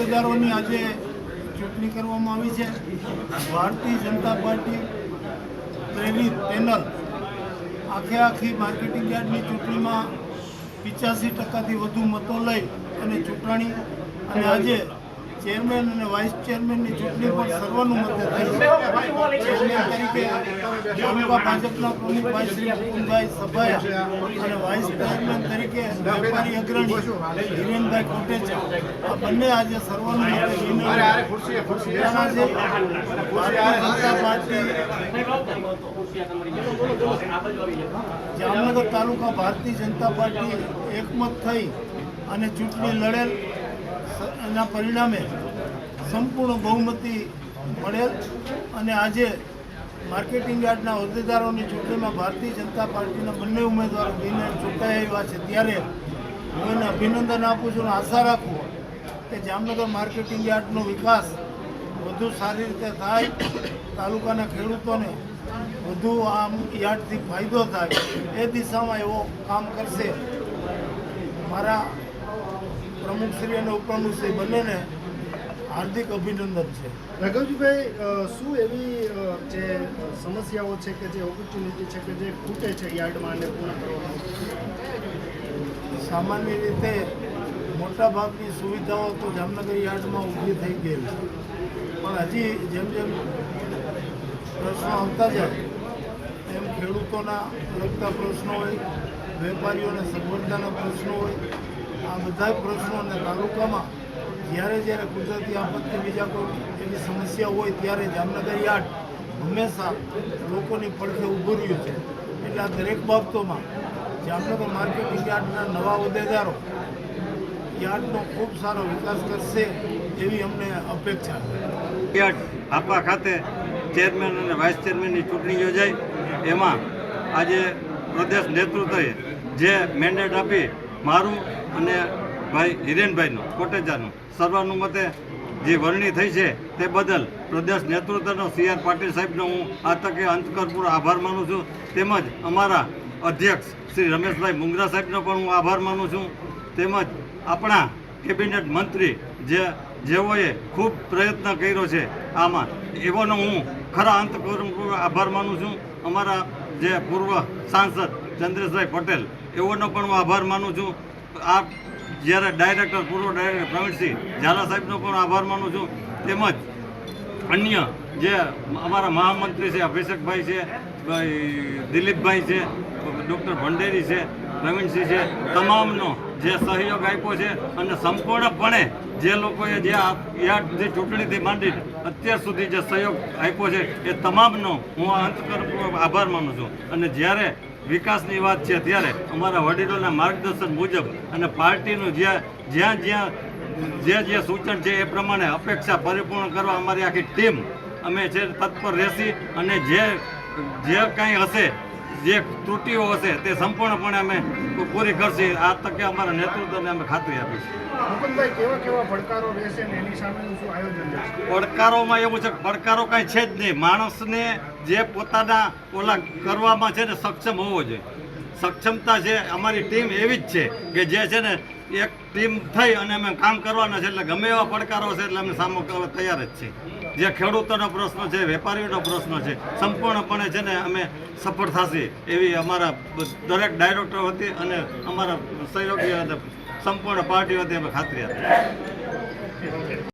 હોદ્દેદારોની આજે ચૂંટણી કરવામાં આવી છે. ભારતીય જનતા પાર્ટી પ્રેરિત પેનલ આખે આખી માર્કેટિંગ યાર્ડની ચૂંટણીમાં પિચ્યાસી ટકાથી વધુ મતો લઈ અને ચૂંટણી અને આજે ચેરમેન અને વાઇસ ચેરમેનની ચૂંટણી પણ સર્વાનુમતે થઈ છે. તરીકે તાલુકા ભાજપના પ્રમુખભાઈ શ્રી મુકુંદભાઈ સભાયા અને વાઇસ ચેરમેન તરીકે વેપારી અગ્રણી હિરેનભાઈ કોટેચા આ બંને આજે સર્વાનુમતે વિનર છે. ભારતીય જનતા પાર્ટી જામનગર તાલુકા ભારતીય જનતા પાર્ટી એકમત થઈ અને ચૂંટણી લડેલ એના પરિણામે સંપૂર્ણ બહુમતી મળેલ અને આજે માર્કેટિંગ યાર્ડના હોદ્દેદારોની ચૂંટણીમાં ભારતીય જનતા પાર્ટીના બંને ઉમેદવારો બિને ચૂંટાઈ આવ્યા છે. ત્યારે હું એને અભિનંદન આપું છું અને આશા રાખું કે જામનગર માર્કેટિંગ યાર્ડનો વિકાસ વધુ સારી રીતે થાય, તાલુકાના ખેડૂતોને વધુ આમ યાર્ડથી ફાયદો થાય એ દિશામાં એવો કામ કરશે. મારા પ્રમુખશ્રી અને ઉપપ્રમુખશ્રી બંનેને હાર્દિક અભિનંદન છે. રાઘવજીભાઈ શું એવી જે સમસ્યાઓ છે કે જે ઓપોર્ચ્યુનિટી છે કે જે ખૂટે છે યાર્ડમાં અને પૂર્ણ કરવામાં? સામાન્ય રીતે મોટાભાગની સુવિધાઓ તો જામનગર યાર્ડમાં ઊભી થઈ ગઈ પણ હજી જેમ જેમ પ્રશ્નો આવતા જાય એમ ખેડૂતોના લગતા પ્રશ્નો હોય વેપારીઓને સગવડતાના પ્રશ્નો હોય આ બધા પ્રશ્નો અને તાલુકામાં જ્યારે જ્યારે કુદરતી આપત્તિ બીજા કોઈ એવી સમસ્યા હોય ત્યારે જામનગર યાર્ડ હંમેશા લોકોની પડખે ઊભું રહ્યું છે. એટલે આ દરેક બાબતોમાં જામનગર માર્કેટિંગ યાર્ડના નવા હોદ્દેદારો યાર્ડનો ખૂબ સારો વિકાસ કરશે એવી અમને અપેક્ષા છે. યાર્ડ આપવા ખાતે ચેરમેન અને વાઇસ ચેરમેનની ચૂંટણી યોજાઈ. એમાં આજે પ્રદેશ નેતૃત્વએ જે મેન્ડેટ આપી મારું અને ભાઈ હિરેનભાઈનું, કોટેજાનું સર્વાનુમતે જે વરણી થઈ છે તે બદલ પ્રદેશ નેતૃત્વનો સી આર પાટીલ સાહેબનો હું આ તકે અંતકરપૂર્વક આભાર માનું છું. તેમજ અમારા અધ્યક્ષ શ્રી રમેશભાઈ મુંગરા સાહેબનો પણ હું આભાર માનું છું. તેમજ આપણા કેબિનેટ મંત્રી જે જેઓએ ખૂબ પ્રયત્ન કર્યો છે આમાં એવોનો હું ખરા અંતકરપૂર્વક આભાર માનું છું. અમારા જે પૂર્વ સાંસદ ચંદ્રેશભાઈ પટેલ, એવોનો પણ હું આભાર માનું છું. આ જ્યારે ડાયરેક્ટર, પૂર્વ ડાયરેક્ટર પ્રવીણસિંહ ઝાલા સાહેબનો પણ આભાર માનું છું. તેમજ અન્ય જે અમારા મહામંત્રી છે, અભિષેકભાઈ છે, ભાઈ દિલીપભાઈ છે, ડૉક્ટર ભંડેરી છે પ્રવીણસિંહ છે, તમામનો જે સહયોગ આપ્યો છે અને સંપૂર્ણપણે જે લોકોએ જે યાર્ડથી ચૂંટણીથી માંડી અત્યાર સુધી જે સહયોગ આપ્યો છે, એ તમામનો હું આ આભાર માનું છું. અને જ્યારે વિકાસની વાત છે ત્યારે અમારા વડીલોના માર્ગદર્શન મુજબ અને પાર્ટીનું જ્યાં જ્યાં જ્યાં જે જે સૂચન છે એ પ્રમાણે અપેક્ષા પરિપૂર્ણ કરવા અમારી આખી ટીમ અમે છે તત્પર રહેશી અને જે જે કાંઈ હશે જે ત્રુટીઓ હશે તે સંપૂર્ણપણે અમે પૂરી કરશી. આ તકે અમારા નેતૃત્વને અમે ખાતરી આપીશું. પડકારોમાં એવું છે કે પડકારો કાંઈ છે જ નહીં. માણસને જે પોતાના ઓલા કરવામાં છે ને સક્ષમ હોવો જોઈએ. સક્ષમતા છે, અમારી ટીમ એવી જ છે કે જે છે ને એક ટીમ થઈ અને અમે કામ કરવાના છે એટલે ગમે એવા પડકારો છે એટલે અમે સામો કરવા તૈયાર જ છીએ જે ખેડૂતોનો પ્રશ્ન છે, વેપારીઓનો પ્રશ્ન છે, સંપૂર્ણપણે છે ને અમે સફળ થશે એવી અમારા દરેક ડાયરેક્ટર હતી અને અમારા સહયોગી અને સંપૂર્ણ પાર્ટી હતી અમે ખાતરી આપી.